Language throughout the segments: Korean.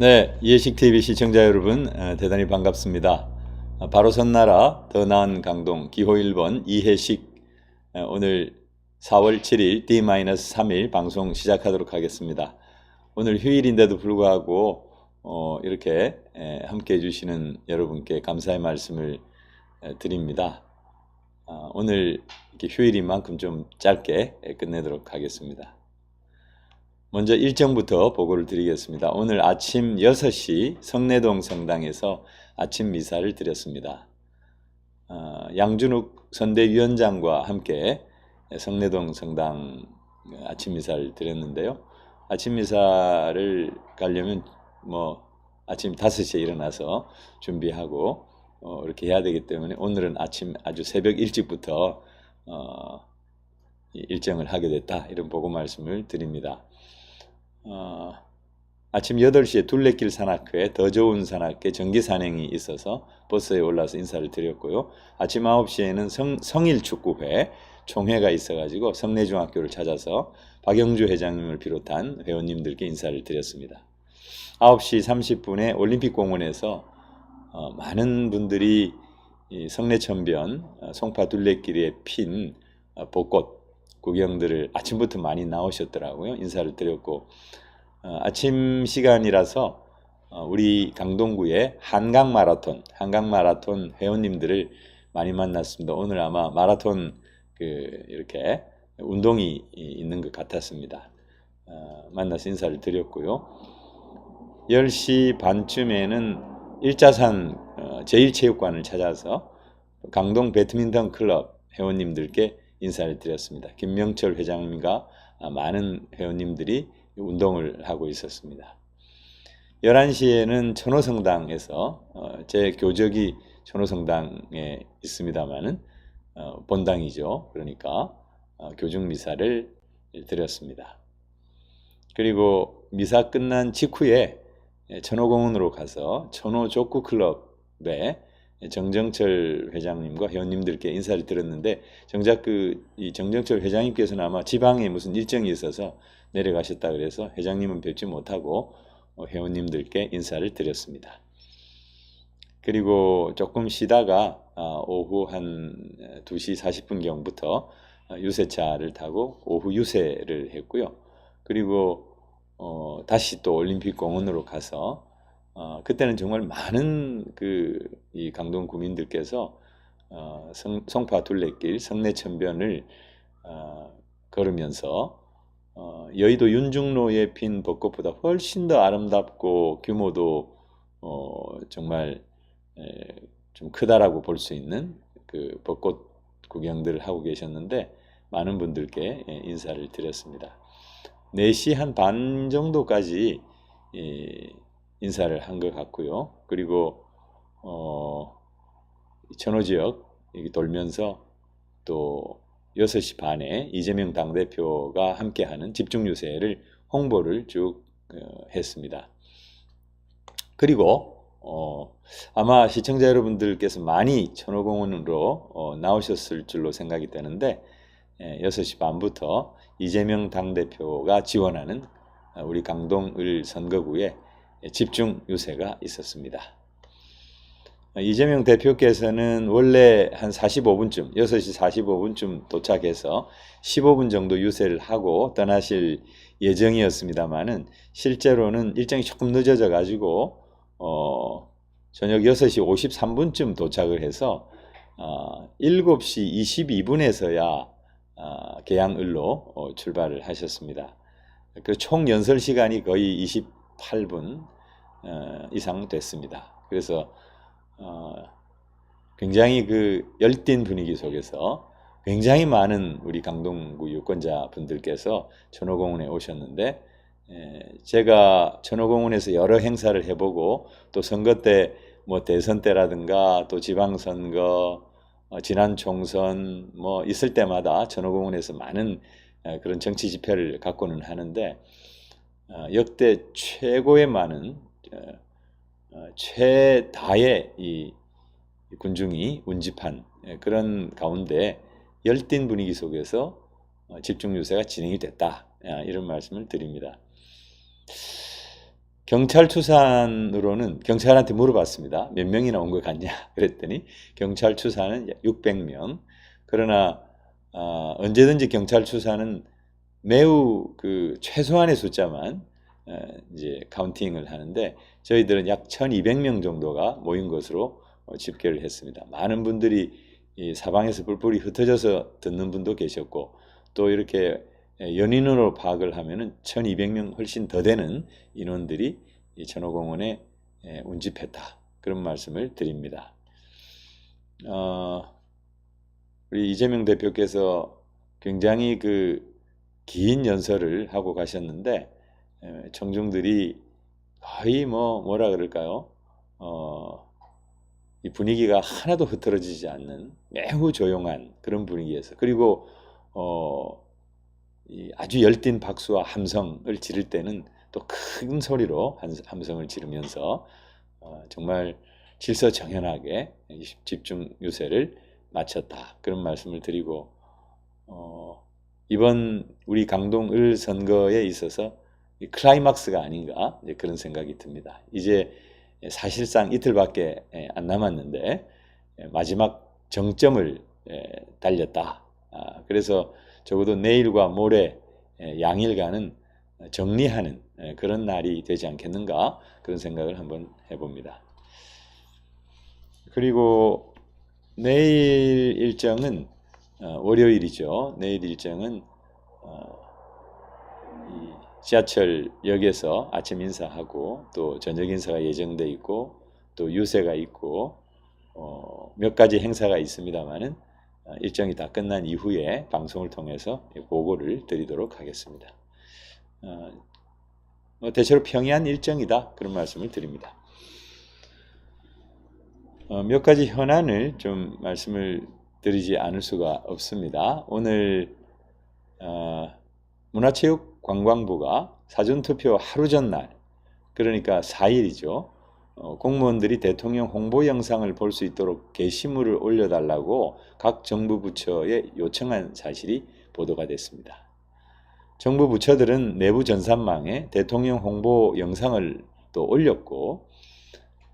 네, 예식 TV 시청자 여러분 어, 대단히 반갑습니다. 어, 바로 선나라 더 나은 강동 기호 1번 이해식 어, 오늘 4월 7일 D-3일 방송 시작하도록 하겠습니다. 오늘 휴일인데도 불구하고 어, 이렇게 에, 함께 해주시는 여러분께 감사의 말씀을 에, 드립니다. 어, 오늘 휴일인 만큼 좀 짧게 에, 끝내도록 하겠습니다. 먼저 일정부터 보고를 드리겠습니다. 오늘 아침 6시 성내동 성당에서 아침 미사를 드렸습니다. 어, 양준욱 선대위원장과 함께 성내동 성당 아침 미사를 드렸는데요. 아침 미사를 가려면 뭐 아침 5시에 일어나서 준비하고 어, 이렇게 해야 되기 때문에 오늘은 아침 아주 새벽 일찍부터 어, 이 일정을 하게 됐다 이런 보고 말씀을 드립니다. 어, 아침 8시에 둘레길 산악회 더 좋은 산악회 정기 산행이 있어서 버스에 올라서 인사를 드렸고요. 아침 9시에는 성, 성일 축구회 총회가 있어가지고 성내중학교를 찾아서 박영주 회장님을 비롯한 회원님들께 인사를 드렸습니다. 9시 30분에 올림픽공원에서 어, 많은 분들이 이 성내천변 어, 송파 둘레길에 핀 어, 벚꽃 구경들을 아침부터 많이 나오셨더라고요. 인사를 드렸고 어, 아침 시간이라서 어, 우리 강동구의 한강 마라톤, 한강 마라톤 회원님들을 많이 만났습니다. 오늘 아마 마라톤 그 이렇게 운동이 있는 것 같았습니다. 어, 만나서 인사를 드렸고요. 10시 반쯤에는 일자산 어, 제1체육관을 찾아서 강동 배드민턴 클럽 회원님들께 인사를 드렸습니다. 김명철 회장님과 많은 회원님들이 운동을 하고 있었습니다. 11시에는 천호성당에서 어, 제 교적이 천호성당에 있습니다마는 어, 본당이죠. 그러니까 어, 교중 미사를 드렸습니다. 그리고 미사 끝난 직후에 천호공원으로 가서 천호 족구 클럽에 정정철 회장님과 회원님들께 인사를 드렸는데 정작 그 이 정정철 회장님께서는 아마 지방에 무슨 일정이 있어서 내려가셨다 그래서 회장님은 뵙지 못하고 어, 회원님들께 인사를 드렸습니다. 그리고 조금 쉬다가 아, 오후 한 2시 40분 경부터 유세차를 타고 오후 유세를 했고요. 그리고 어, 다시 또 올림픽 공원으로 가서 어, 그때는 정말 많은 그 이 강동 구민들께서 어, 성, 송파 둘레길 성내천변을 어, 걸으면서 어, 여의도 윤중로에 핀 벚꽃보다 훨씬 더 아름답고 규모도 어, 정말 에, 좀 크다라고 볼 수 있는 그 벚꽃 구경들을 하고 계셨는데 많은 분들께 예, 인사를 드렸습니다. 4시 한 반 정도까지 예, 인사를 한 것 같고요. 그리고 어, 천호 지역 돌면서 또 6시 반에 이재명 당대표가 함께하는 집중유세를 홍보를 쭉 어, 했습니다. 그리고 어, 아마 시청자 여러분들께서 많이 천호공원으로 어, 나오셨을 줄로 생각이 되는데 예, 6시 반부터 이재명 당대표가 지원하는 어, 우리 강동을 선거구에 집중 유세가 있었습니다. 이재명 대표께서는 원래 한 45분쯤, 6시 45분쯤 도착해서 15분 정도 유세를 하고 떠나실 예정이었습니다만은 실제로는 일정이 조금 늦어져 가지고 어, 저녁 6시 53분쯤 도착을 해서 어, 7시 22분에서야 어, 계양을로 어, 출발을 하셨습니다. 그 총 연설 시간이 거의 28분 어, 이상 됐습니다. 그래서 어, 굉장히 그 열띤 분위기 속에서 굉장히 많은 우리 강동구 유권자 분들께서 천호공원에 오셨는데 에, 제가 천호공원에서 여러 행사를 해보고 또 선거 때 뭐 대선 때라든가 또 지방선거 어, 지난 총선 뭐 있을 때마다 천호공원에서 많은 에, 그런 정치 집회를 갖고는 하는데 어, 역대 최고의 많은 어, 최다의 이 군중이 운집한 예, 그런 가운데 열띤 분위기 속에서 집중 유세가 진행이 됐다 이런 말씀을 드립니다. 경찰 추산으로는 경찰한테 물어봤습니다. 몇 명이나 온 것 같냐? 그랬더니 경찰 추산은 600명. 그러나 어, 언제든지 경찰 추산은 매우 그 최소한의 숫자만 어, 이제 카운팅을 하는데 저희들은 약 1,200명 정도가 모인 것으로 어, 집계를 했습니다. 많은 분들이 이 사방에서 뿔뿔이 흩어져서 듣는 분도 계셨고 또 이렇게 연인으로 파악을 하면은 1,200명 훨씬 더 되는 인원들이 예, 운집했다 그런 말씀을 드립니다. 어, 우리 이재명 대표께서 굉장히 그 긴 연설을 하고 가셨는데 에, 청중들이 거의 뭐 뭐라 그럴까요? 어, 이 분위기가 하나도 흐트러지지 않는 매우 조용한 그런 분위기에서 그리고 어, 이 아주 열띤 박수와 함성을 지를 때는 또 큰 소리로 함성을 지르면서 어, 정말 질서정연하게 집중 유세를 마쳤다 그런 말씀을 드리고 어, 이번 우리 강동 을 선거에 있어서 클라이막스가 아닌가 그런 생각이 듭니다. 이제 사실상 이틀밖에 안 남았는데 마지막 정점을 달렸다. 아, 그래서 적어도 내일과 모레 양일간은 정리하는 그런 날이 되지 않겠는가 그런 생각을 한번 해봅니다. 그리고 내일 일정은 어, 월요일이죠. 내일 일정은 어, 지하철역에서 아침 인사하고 또 저녁 인사가 예정돼 있고 또 유세가 있고 어, 몇 가지 행사가 있습니다만은 어, 일정이 다 끝난 이후에 방송을 통해서 보고를 드리도록 하겠습니다. 어, 뭐 대체로 평이한 일정이다 그런 말씀을 드립니다. 어, 몇 가지 현안을 좀 말씀을 드리지 않을 수가 없습니다. 오늘 어, 문화체육관광부가 사전투표 하루 전날 그러니까 4일이죠. 어, 공무원들이 대통령 홍보 영상을 볼 수 있도록 게시물을 올려달라고 각 정부 부처에 요청한 사실이 보도가 됐습니다. 정부 부처들은 내부 전산망에 대통령 홍보 영상을 또 올렸고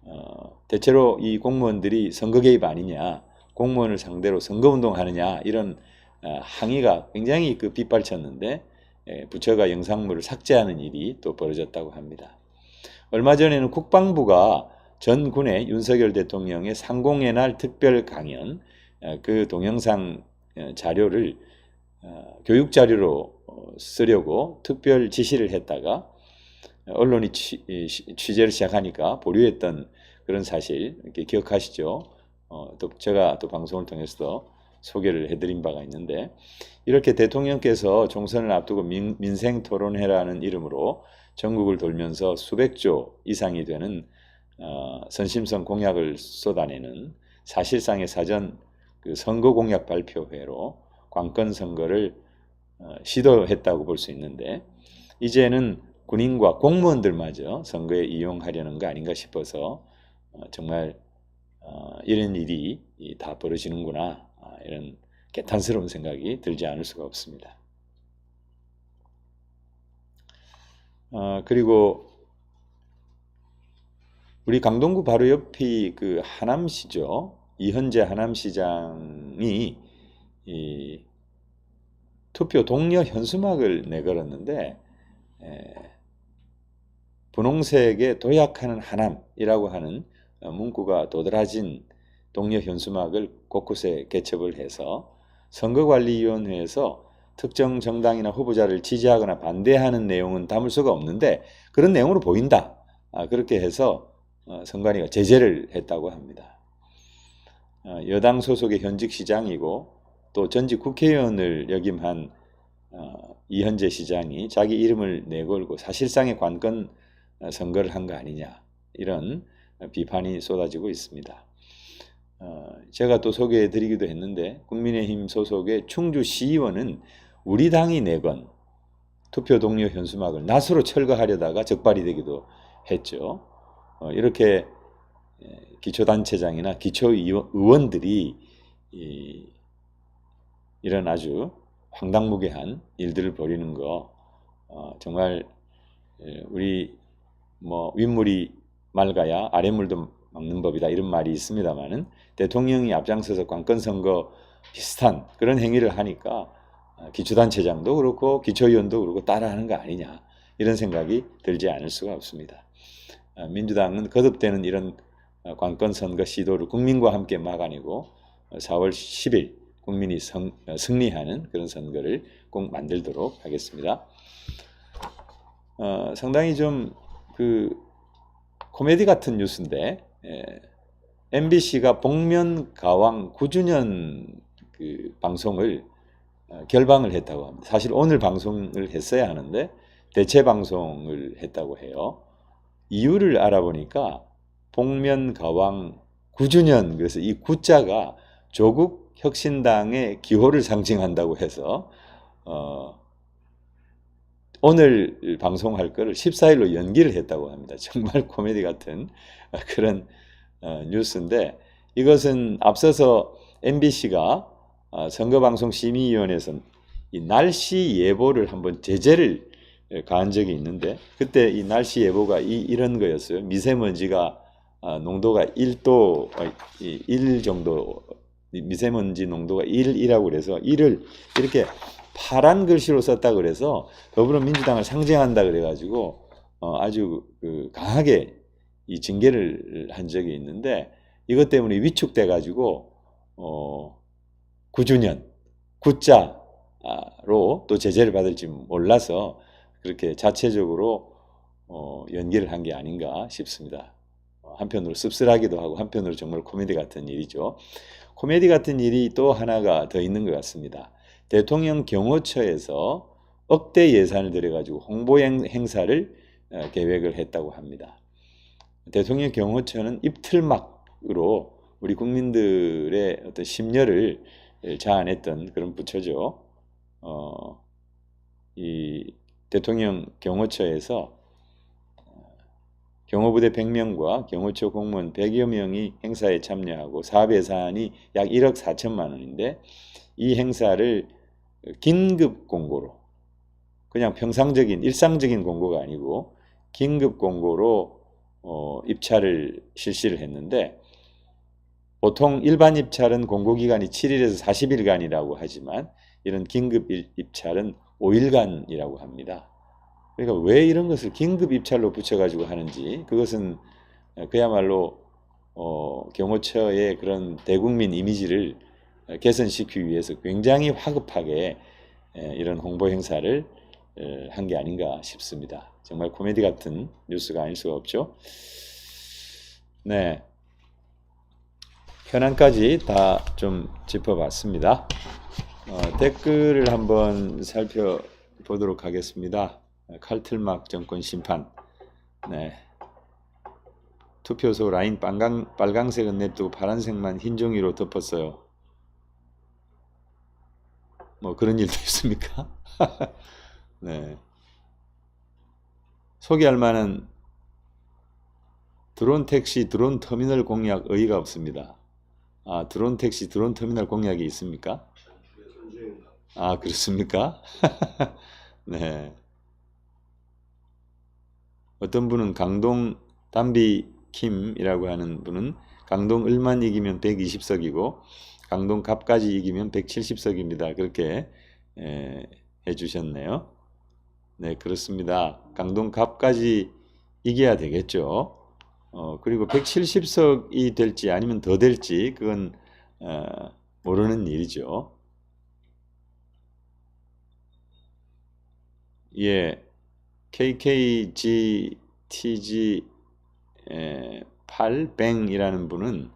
어, 대체로 이 공무원들이 선거 개입 아니냐, 공무원을 상대로 선거운동 하느냐 이런 어, 항의가 굉장히 그 빗발쳤는데 예, 부처가 영상물을 삭제하는 일이 또 벌어졌다고 합니다. 얼마 전에는 국방부가 전 군의 윤석열 대통령의 상공의 날 특별 강연 어, 그 동영상 어, 자료를 어, 교육 자료로 쓰려고 특별 지시를 했다가 언론이 취, 재를 시작하니까 보류했던 그런 사실 이렇게 기억하시죠? 어, 또 제가 또 방송을 통해서도 소개를 해드린 바가 있는데 이렇게 대통령께서 총선을 앞두고 민, 민생 토론회라는 이름으로 전국을 돌면서 수백조 이상이 되는 어, 선심성 공약을 쏟아내는 사실상의 사전 그 선거 공약 발표회로 관건 선거를 어, 시도했다고 볼 수 있는데 이제는 군인과 공무원들마저 선거에 이용하려는 거 아닌가 싶어서 어, 정말 어, 이런 일이 다 벌어지는구나 아, 이런 개탄스러운 생각이 들지 않을 수가 없습니다. 어, 그리고 우리 강동구 바로 옆이 그 하남시죠. 이현재 하남시장이 이 투표 동료 현수막을 내걸었는데 에, 분홍색에 도약하는 하남이라고 하는 문구가 도드라진 동료 현수막을 곳곳에 개첩을 해서 선거관리위원회에서 특정 정당이나 후보자를 지지하거나 반대하는 내용은 담을 수가 없는데 그런 내용으로 보인다. 아, 그렇게 해서 어, 선관위가 제재를 했다고 합니다. 어, 여당 소속의 현직 시장이고 또 전직 국회의원을 역임한 어, 이현재 시장이 자기 이름을 내걸고 사실상의 관건 선거를 한 거 아니냐 이런 비판이 쏟아지고 있습니다. 제가 또 소개해드리기도 했는데 국민의힘 소속의 충주 시의원은 우리 당이 내건 투표 동료 현수막을 낫으로 철거하려다가 적발이 되기도 했죠. 어, 이렇게 기초단체장이나 기초의원들이 이, 이런 아주 황당무계한 일들을 벌이는 거 어, 정말 우리 뭐 윗물이 맑아야 아랫물도 막는 법이다 이런 말이 있습니다만은 대통령이 앞장서서 관건 선거 비슷한 그런 행위를 하니까 어, 기초단체장도 그렇고 기초의원도 그렇고 따라하는 거 아니냐 이런 생각이 들지 않을 수가 없습니다. 어, 민주당은 거듭되는 이런 어, 관건 선거 시도를 국민과 함께 막아내고 어, 4월 10일 국민이 성- 어, 승리하는 그런 선거를 꼭 만들도록 하겠습니다. 어, 상당히 좀그 코미디 같은 뉴스인데 예, MBC가 복면 가왕 9주년 그 방송을 어, 결방을 했다고 합니다. 사실 오늘 방송을 했어야 하는데 대체 방송을 했다고 해요. 이유를 알아보니까 복면 가왕 9주년 그래서 이 구자가 조국 혁신당의 기호를 상징한다고 해서 어, 오늘 방송할 거를 14일로 연기를 했다고 합니다. 정말 코미디 같은 그런 어, 뉴스인데 이것은 앞서서 MBC가 어, 선거방송심의위원회에서 이 날씨 예보를 한번 제재를 가한 적이 있는데 그때 이 날씨 예보가 이, 이런 거였어요. 미세먼지가 아, 농도가 1도, 아, 1 정도, 이 미세먼지 농도가 1이라고 그래서 1을 이렇게 파란 글씨로 썼다 그래서 더불어민주당을 상징한다 그래가지고 어, 아주 그 강하게 이 징계를 한 적이 있는데 이것 때문에 위축돼 가지고 어 9주년 구자로 또 제재를 받을지 몰라서 그렇게 자체적으로 어 연기를 한 게 아닌가 싶습니다. 어, 한편으로 씁쓸하기도 하고 한편으로 정말 코미디 같은 일이죠. 코미디 같은 일이 또 하나가 더 있는 것 같습니다. 대통령 경호처에서 억대 예산을 들여가지고 홍보 행- 행사를 어, 계획을 했다고 합니다. 대통령 경호처는 입틀막으로 우리 국민들의 어떤 심려를 자아냈던 그런 부처죠. 어, 이 대통령 경호처에서 어, 경호부대 100명과 경호처 공무원 100여 명이 행사에 참여하고 사업 예산이 약 1억 4천만 원인데 이 행사를 긴급 공고로 그냥 평상적인 일상적인 공고가 아니고 긴급 공고로 어, 입찰을 실시를 했는데 보통 일반 입찰은 공고 기간이 7일에서 40일간이라고 하지만 이런 긴급 일- 입찰은 5일간이라고 합니다. 그러니까 왜 이런 것을 긴급 입찰로 붙여가지고 하는지 그것은 그야말로 어, 경호처의 그런 대국민 이미지를 개선시키기 위해서 굉장히 화급하게 에, 이런 홍보 행사를 한 게 아닌가 싶습니다. 정말 코미디 같은 뉴스가 아닐 수가 없죠. 네. 현안까지 다 좀 짚어봤습니다. 어, 댓글을 한번 살펴보도록 하겠습니다. 칼틀막 정권 심판. 네. 투표소 라인 빨강, 빨강색은 냅두고 파란색만 흰 종이로 덮었어요. 뭐 그런 일도 있습니까? 네. 소개할 만한 드론 택시, 드론 터미널 공약 의의가 없습니다. 아, 드론 택시, 드론 터미널 공약이 있습니까? 아, 그렇습니까? 네. 어떤 분은 강동 담비 킴이라고 하는 분은 강동 을만 이기면 120석이고 강동 갑까지 이기면 170석입니다. 그렇게 에, 해주셨네요. 네, 그렇습니다. 강동 갑까지 이겨야 되겠죠. 어, 그리고 170석이 될지 아니면 더 될지 그건 어, 모르는 일이죠. 예, KKGTG 8뱅이라는 분은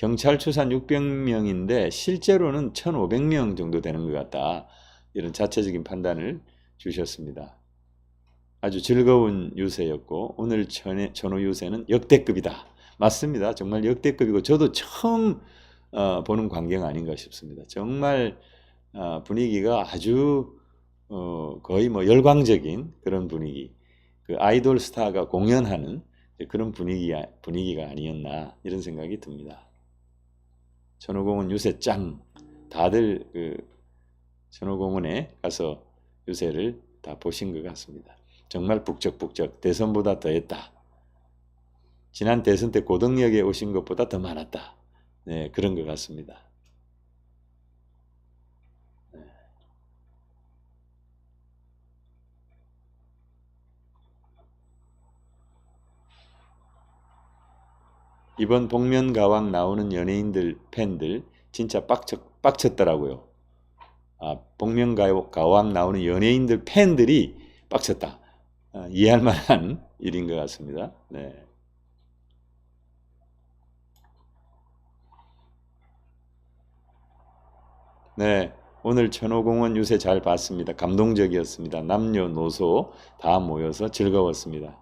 경찰 추산 600명인데 실제로는 1,500명 정도 되는 것 같다. 이런 자체적인 판단을 주셨습니다. 아주 즐거운 유세였고 오늘 전해, 전후 유세는 역대급이다. 맞습니다. 정말 역대급이고 저도 처음 어, 보는 광경 아닌가 싶습니다. 정말 어, 분위기가 아주 어, 거의 뭐 열광적인 그런 분위기, 그 아이돌 스타가 공연하는 그런 분위기 분위기가 아니었나 이런 생각이 듭니다. 전호공원 유세 짱 다들 그 전호공원에 가서 유세를 다 보신 것 같습니다. 정말 북적북적 대선보다 더했다. 지난 대선 때 고등역에 오신 것보다 더 많았다. 네, 그런 것 같습니다. 이번 복면가왕 나오는 연예인들 팬들 진짜 빡쳤, 빡쳤더라고요. 아, 복면가왕 나오는 연예인들 팬들이 빡쳤다. 아, 이해할 만한 일인 것 같습니다. 네. 네, 오늘 천호공원 유세 잘 봤습니다. 감동적이었습니다. 남녀노소 다 모여서 즐거웠습니다.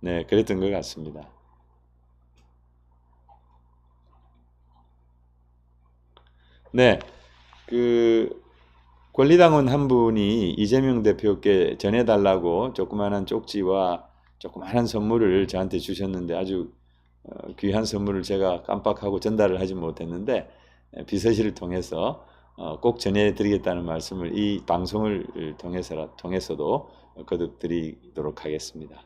네, 그랬던 것 같습니다. 네, 그 권리당원 한 분이 이재명 대표께 전해달라고 조그마한 쪽지와 조그마한 선물을 저한테 주셨는데 아주 어, 귀한 선물을 제가 깜빡하고 전달을 하지 못했는데 에, 비서실을 통해서 어, 꼭 전해드리겠다는 말씀을 이 방송을 통해서 통해서도 거듭드리도록 하겠습니다.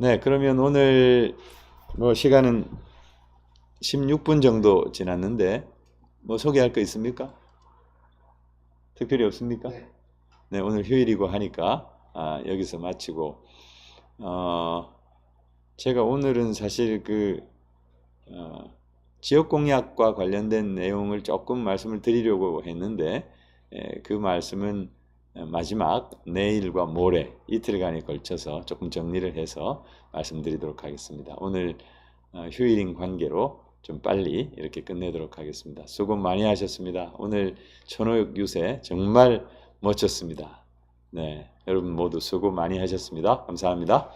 네, 그러면 오늘 뭐 시간은 16분 정도 지났는데 뭐 소개할 거 있습니까? 특별히 없습니까? 네. 네, 오늘 휴일이고 하니까 아, 여기서 마치고 어, 제가 오늘은 사실 그 어, 지역 공약과 관련된 내용을 조금 말씀을 드리려고 했는데 에, 그 말씀은 마지막 내일과 모레 이틀간에 걸쳐서 조금 정리를 해서 말씀드리도록 하겠습니다. 오늘 어, 휴일인 관계로 좀 빨리 이렇게 끝내도록 하겠습니다. 수고 많이 하셨습니다. 오늘 천호역 유세 정말 멋졌습니다. 네, 여러분 모두 수고 많이 하셨습니다. 감사합니다.